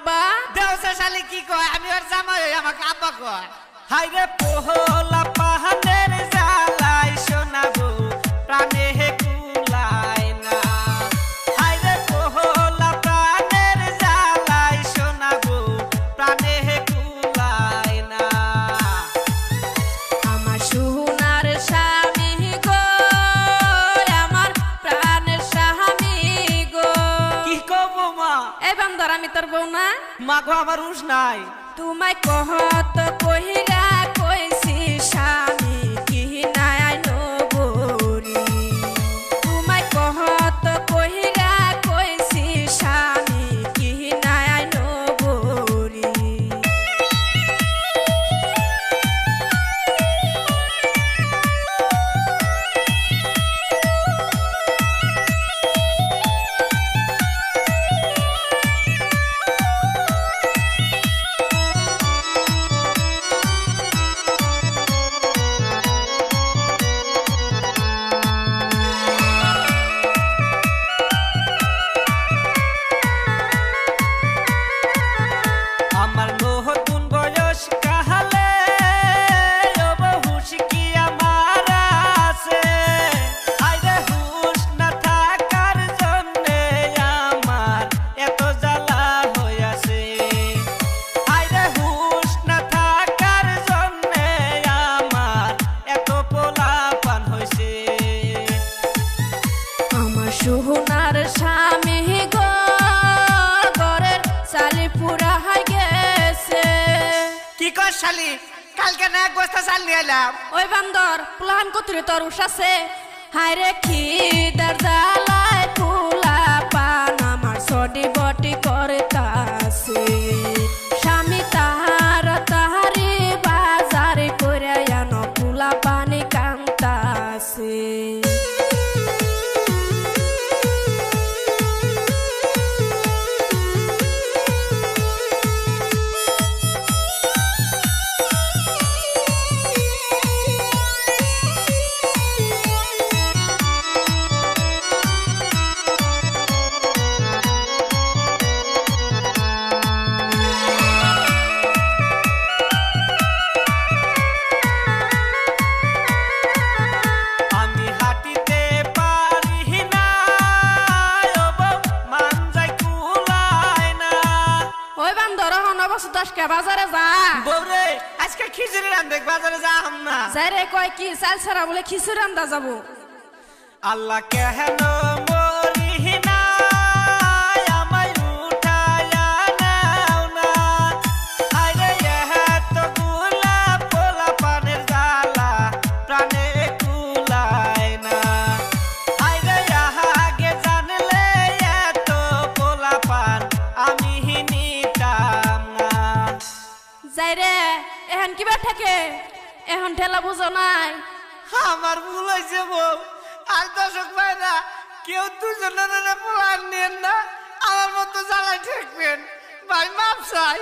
আব্বা। দেওসা শালি কি কয়? আমি ওর জামাই আমাকে আব্বা কয়। হাই রে পোহলা আমি তোর বউ না? মা গো আমার উস নাই। তোমায় কহত কহিরা সোনার স্বামী গো ঘরের শালি পুরা হয়ে গেছে। কি কর শালি? কালকে না এক বস্তা চাল নিয়ে এলাম। ওই বান্দর প্লান কতুরে তোর উস আছে। হায় রে খিদার দশকে বাজারে যা বৌরে আজকে খিচুড়ি রান্ধে বাজারে যাম না যাই রে কয় কি চাল ছাড়া বলে খিচুড়ি রান্দা যাব। আল্লাহ কেহেন এখন কিবা থাকে? এখন ঠেলা বুঝো নাই? আমার ভুল হয়েছে বউ। আর দর্শক ভাইরা, কেউ দুজনের পোলার নেন না। আমার মতো জ্বালায় ঠেকবেন। ভাই, মাপ চাই।